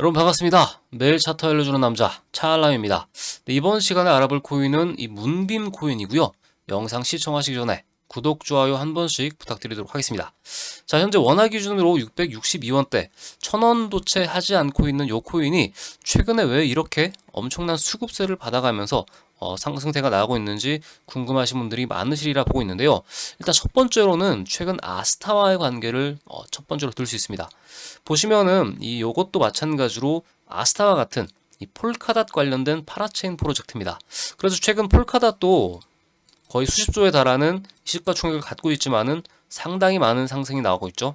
여러분 반갑습니다. 매일 차트 알려주는 남자 차알람입니다. 네, 이번 시간에 알아볼 코인은 이 문빔 코인이고요. 영상 시청하시기 전에 구독, 좋아요 한 번씩 부탁드리도록 하겠습니다. 자, 현재 원화 기준으로 662원대, 1000원 도 채 하지 않고 있는 요 코인이 최근에 왜 이렇게 엄청난 수급세를 받아가면서 어, 상승세가 나오고 있는지 궁금하신 분들이 많으시리라 보고 있는데요. 일단 첫 번째로는 최근 아스타와의 관계를 어, 첫 번째로 들 수 있습니다. 보시면은 이 요것도 마찬가지로 아스타와 같은 이 폴카닷 관련된 파라체인 프로젝트입니다. 그래서 최근 폴카닷도 거의 수십조에 달하는 시가 총액을 갖고 있지만은 상당히 많은 상승이 나오고 있죠.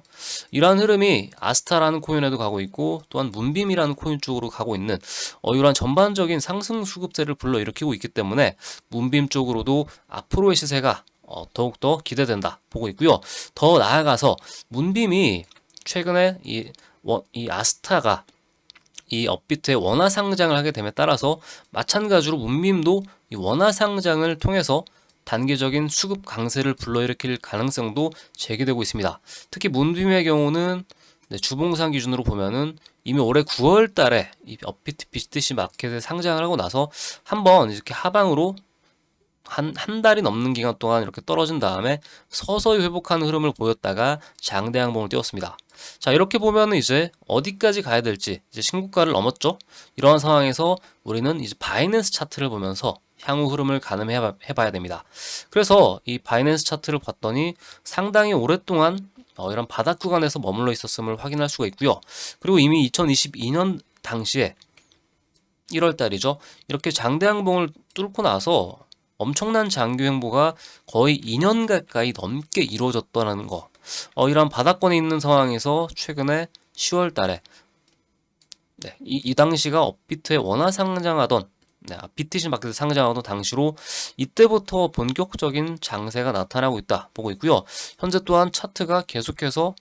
이러한 흐름이 아스타라는 코인에도 가고 있고 또한 문빔이라는 코인 쪽으로 가고 있는 어, 이러한 전반적인 상승 수급세를 불러일으키고 있기 때문에 문빔 쪽으로도 앞으로의 시세가 어, 더욱더 기대된다 보고 있고요. 더 나아가서 문빔이 최근에 이, 워- 이 아스타가 이 업비트의 원화 상장을 하게 됨에 따라서 마찬가지로 문빔도 이 원화 상장을 통해서 단기적인 수급 강세를 불러일으킬 가능성도 제기되고 있습니다. 특히 문빔의 경우는 네, 주봉상 기준으로 보면은 이미 올해 9월 달에 이 업비트 BTC 마켓에 상장을 하고 나서 한번 이렇게 하방으로 한, 한 달이 넘는 기간 동안 이렇게 떨어진 다음에 서서히 회복하는 흐름을 보였다가 장대항봉을 띄웠습니다. 자, 이렇게 보면은 이제 어디까지 가야 될지 이제 신고가를 넘었죠. 이러한 상황에서 우리는 이제 바이낸스 차트를 보면서 향후 흐름을 가늠해 봐야 됩니다. 그래서 이 바이낸스 차트를 봤더니 상당히 오랫동안 어, 이런 바닥 구간에서 머물러 있었음을 확인할 수가 있고요. 그리고 이미 2022년 당시에 1월 달이죠. 이렇게 장대 항봉을 뚫고 나서 엄청난 장기 횡보가 거의 2년 가까이 넘게 이루어졌다는 거. 어, 이런 바닥권에 있는 상황에서 최근에 10월 달에 네, 이, 이 당시가 업비트에 원화 상장하던 네, BTC 마켓에 상장하던 당시로 이때부터 본격적인 장세가 나타나고 있다 보고 있고요. 현재 또한 차트가 계속해서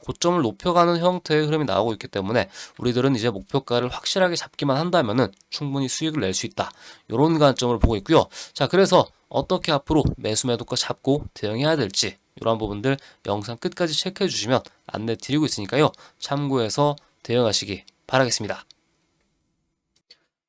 고점을 높여가는 형태의 흐름이 나오고 있기 때문에 우리들은 이제 목표가를 확실하게 잡기만 한다면은 충분히 수익을 낼 수 있다. 이런 관점을 보고 있고요. 자, 그래서 어떻게 앞으로 매수 매도가 잡고 대응해야 될지 이런 부분들 영상 끝까지 체크해 주시면 안내 드리고 있으니까요. 참고해서 대응하시기 바라겠습니다.